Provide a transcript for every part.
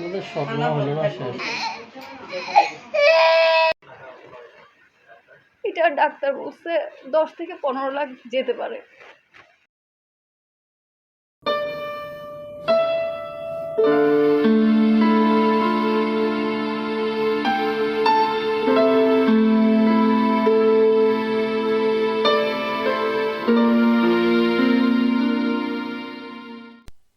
আমাদের স্বপ্ন হলো না শেষ। এটা ডাক্তার বলছে দশ থেকে পনেরো লাখ যেতে পারে।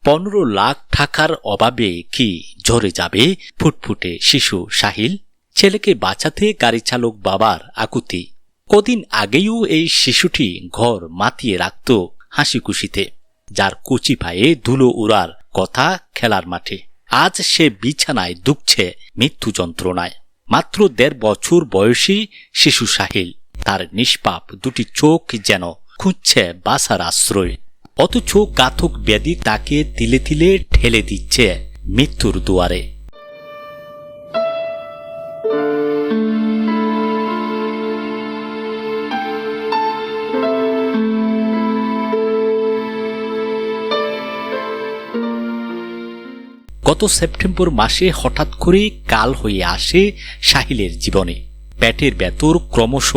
পনেরো লাখ টাকার অভাবে কি ঝরে যাবে ফুটফুটে শিশু সাহিল, ছেলেকে বাঁচাতে গাড়ি চালক বাবার আকুতি। কদিন আগেও এই শিশুটি ঘর মাতিয়ে রাখত হাসি খুশিতে যার কুচি পায়ে ধুলো উড়ার কথা খেলার মাঠে। আজ সে বিছানায় দুঃখছে মৃত্যু যন্ত্রণায়। মাত্র দেড় বছর বয়সী শিশু সাহিল, তার নিষ্পাপ দুটি চোখ যেন খুঁজছে বাসার আশ্রয়। অথচ ঘাতক ব্যাধি তাকে তিলে তিলে ঠেলে দিচ্ছে। মৃত্যুর দুয়ারে। গত সেপ্টেম্বর মাসে হঠাৎ করে কাল হয়ে আসে সাহিলের জীবনে। পেটের ভেতর ক্রমশ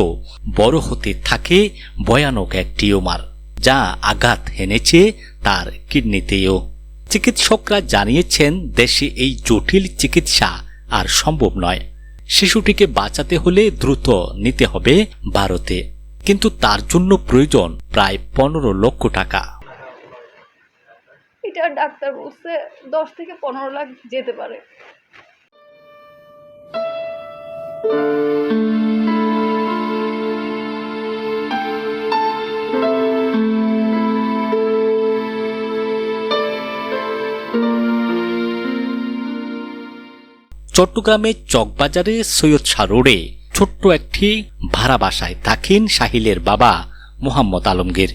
বড় হতে থাকে ভয়ানক এক টিউমার, যা আঘাত হেনেছে তার কিডনিতেও। চিকিৎসকরা জানিয়েছেন, দেশে এই জটিল চিকিৎসা আর সম্ভব নয়। শিশুটিকে বাঁচাতে হলে দ্রুত নিতে হবে ভারতে। কিন্তু তার জন্য প্রয়োজন প্রায় পনেরো লক্ষ টাকা। এটা ডাক্তার বলছে, দশ থেকে পনেরো লাখ যেতে পারে। চট্টগ্রামের চকবাজারে সৈয়দ শাহ রোডে ছোট্ট একটি ভাড়া বাসায় থাকেন সাহিলের বাবা মোহাম্মদ আলমগীর।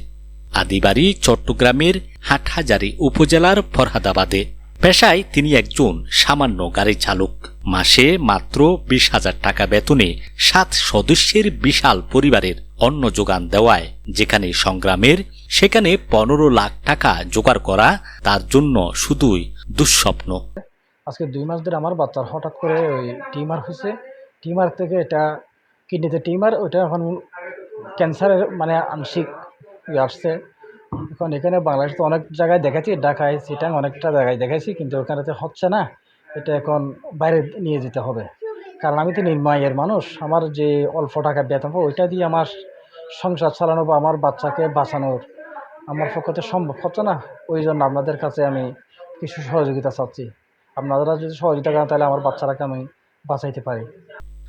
আদিবাড়ি চট্টগ্রামের হাটহাজারি উপজেলার ফরহাদাবাদে। পেশায় তিনি একজন সামান্য গাড়ি চালক। মাসে মাত্র বিশ হাজার টাকা বেতনে সাত সদস্যের বিশাল পরিবারের অন্ন যোগান দেওয়ায়, যেখানে সংগ্রামের, সেখানে পনেরো লাখ টাকা জোগাড় করা তার জন্য শুধুই দুঃস্বপ্ন। আজকে দুই মাস ধরে আমার বাচ্চার হঠাৎ করে ওই টিমার হয়েছে। টিমার থেকে এটা কিডনিতে টিমার ওইটা এখন ক্যান্সারের মানে আংশিক ইয়ে আসছে। এখন এখানে বাংলাদেশ তো অনেক জায়গায় দেখেছি ঢাকায় সিটাং অনেকটা জায়গায় দেখেছি কিন্তু ওখানেতে হচ্ছে না। এটা এখন বাইরে নিয়ে যেতে হবে। কারণ আমি তো নির্ময়ের মানুষ, আমার যে অল্প টাকা বেতন ওইটা দিয়ে আমার সংসার চালানো বা আমার বাচ্চাকে বাঁচানোর আমার পক্ষে সম্ভব হচ্ছে না। ওই জন্য আপনাদের কাছে আমি কিছু সহযোগিতা চাচ্ছি। আপনারা যদি সহযোগিতা করেন, তাহলে আমার বাচ্চারাকে আমি বাঁচাইতে পারি।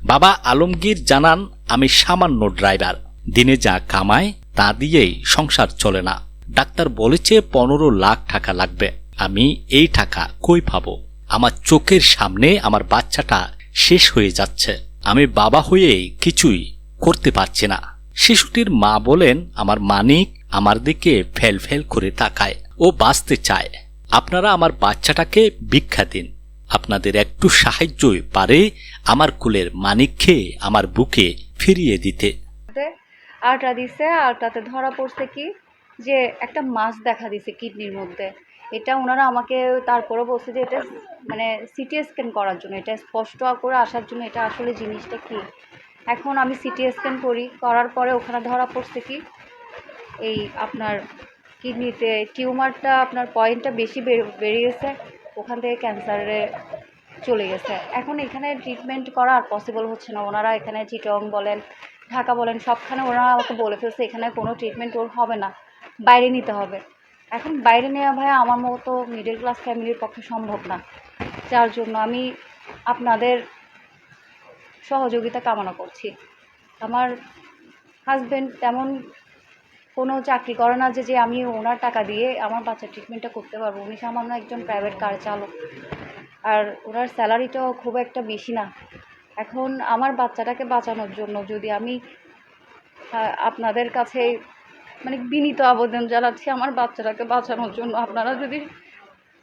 বাবা আলমগীর জানান, আমি সামান্য ড্রাইভার। দিনে যা কামায় তা দিয়েই সংসার চলে না। ডাক্তার বলেছে, পনেরো লাখ টাকা লাগবে। আমি এই টাকা কই পাবো? আমার চোখের সামনে আমার বাচ্চাটা শেষ হয়ে যাচ্ছে। আমি বাবা হয়ে কিছুই করতে পারছি না। শিশুটির মা বলেন, আমার মানিক আমার দিকে ফেল ফেল করে তাকায়। ও বাঁচতে চায়। আপনারা আমার বাচ্চাটাকে ভিক্ষা দিন। আপনাদের একটু সাহায্যই পারে আমার কুলের মানিককে আমার বুকে ফিরিয়ে দিতে। আলট্রা দিছে আলট্রাতে ধরা পড়ছে কি? যে একটা মাছ দেখা দিছে কিডনির মধ্যে। এটা ওনারা আমাকে তারপরে বলছে যে এটা মানে সিটি স্ক্যান করার জন্য, এটা স্পষ্ট করে আসার জন্য এটা আসলে জিনিসটা কি? এখন আমি সিটি স্ক্যান করি, করার পরে ওখানে ধরা পড়ছে কি? এই আপনার কিডনিতে, টিউমারটা আপনার পয়েন্টটা বেশি বেড়ে ওখান থেকে ক্যান্সারে চলে গেছে। এখন এখানে ট্রিটমেন্ট করা আর পসিবল হচ্ছে না। ওনারা এখানে চিটং বলেন, ঢাকা বলেন, সবখানে ওনারা আমাকে বলে ফেলছে, এখানে কোনো ট্রিটমেন্ট ওর হবে না। বাইরে নিতে হবে। এখন বাইরে নেওয়া ভাই আমার মতো মিডল ক্লাস ফ্যামিলির পক্ষে সম্ভব না। যার জন্য আমি আপনাদের সহযোগিতা কামনা করছি। আমার হাজব্যান্ড তেমন কোনো চাকরি করে না যে যে আমি ওনার টাকা দিয়ে আমার বাচ্চার ট্রিটমেন্টটা করতে পারব। উনি সামান্য একজন প্রাইভেট কার চালক। আর ওনার স্যালারিটাও খুব একটা বেশি না। এখন আমার বাচ্চাটাকে বাঁচানোর জন্য যদি আমি আপনাদের কাছে মানে বিনীত আবেদন জানাচ্ছি, আমার বাচ্চাটাকে বাঁচানোর জন্য আপনারা যদি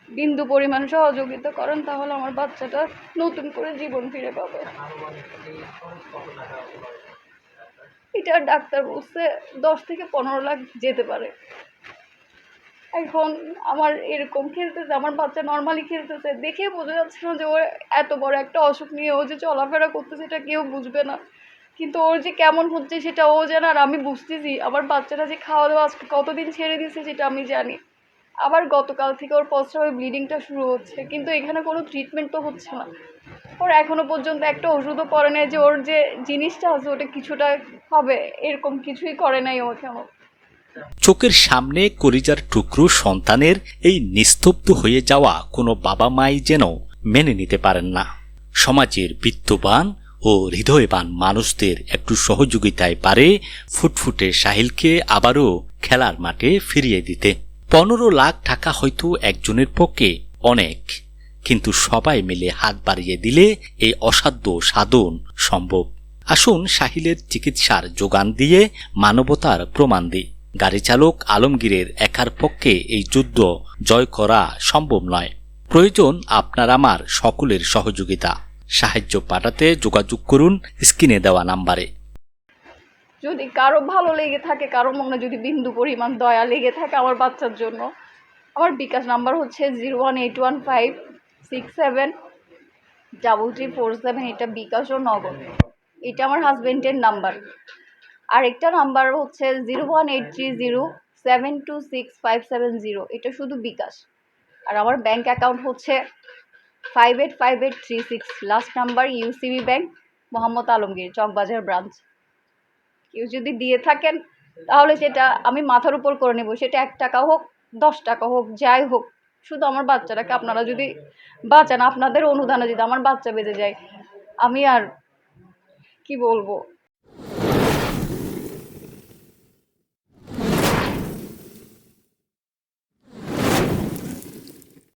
বিন্দু পরিমাণ সহযোগিতা করেন, তাহলে আমার বাচ্চাটা নতুন করে জীবন ফিরে পাবে। এটা ডাক্তার বলছে দশ থেকে পনেরো লাখ যেতে পারে। এখন আমার এরকম খেলতেছে, আমার বাচ্চা নর্মালি খেলতেছে, দেখে বোঝা যাচ্ছে না যে ওর এত বড় একটা অসুখ নিয়ে ও যে চলাফেরা করতেছে এটা কেউ বুঝবে না। কিন্তু ওর যে কেমন হচ্ছে সেটা ও জানে আর আমি বুঝতেছি। আমার বাচ্চাটা যে খাওয়া দাওয়া আজকে কতদিন ছেড়ে দিয়েছে সেটা আমি জানি। আবার গতকাল থেকে ওর প্রস্রাবে ব্লিডিংটা শুরু হচ্ছে, কিন্তু এখানে কোনো ট্রিটমেন্ট তো হচ্ছে না। ওর এখনও পর্যন্ত একটা ওষুধও করে নাই যে ওর যে জিনিসটা আছে ওটা কিছুটা হবে, এরকম কিছুই করে নাই ও এখনও চোখের সামনে করিজার টুকরো সন্তানের এই নিস্তব্ধ হয়ে যাওয়া কোনো বাবা মাই যেন মেনে নিতে পারেন না। সমাজের বিত্তবান ও হৃদয়বান মানুষদের একটু সহযোগিতায় পারে ফুটফুটে সাহিলকে আবারও খেলার মাঠে ফিরিয়ে দিতে। পনেরো লাখ টাকা হয়তো একজনের পক্ষে অনেক। কিন্তু সবাই মিলে হাত বাড়িয়ে দিলে এই অসাধ্য সাধন সম্ভব। আসুন সাহিলের চিকিৎসার যোগান দিয়ে মানবতার প্রমাণ দিই। গাড়ি চালক আলমগীরের একার পক্ষে এই যুদ্ধ জয় করা সম্ভব নয়। প্রয়োজন আপনার আমার সকলের সহযোগিতা। সাহায্য পাঠাতে যোগাযোগ করুন স্ক্রিনে দেওয়া নাম্বারে। যদি কারও ভালো লেগে থাকে, কারও মনে যদি বিন্দু পরিমাণ দয়া লেগে থাকে আমার বাচ্চার জন্য, আমার বিকাশ নাম্বার হচ্ছে zero one eight one five six seven double three four seven এটা বিকাশ ও নগদ। এটা আমার হাজবেন্ডের নাম্বার আরেকটা নাম্বার হচ্ছে zero one eight three zero seven two six five seven zero এটা শুধু বিকাশ। আর আমার ব্যাংক অ্যাকাউন্ট হচ্ছে five eight five eight three six last number UCB bank Mohammad Alamgir, Chawkbazar branch কেউ যদি দিয়ে থাকেন, তাহলে সেটা আমি মাথার উপর করে নেব। সেটা এক টাকা হোক, দশ টাকা হোক, যাই হোক শুধু আমার বাচ্চাটাকে আপনারা যদি বাঁচান, আপনাদের অনুদানে যদি আমার বাচ্চা বেঁচে যায়, আমি আর কি বলব?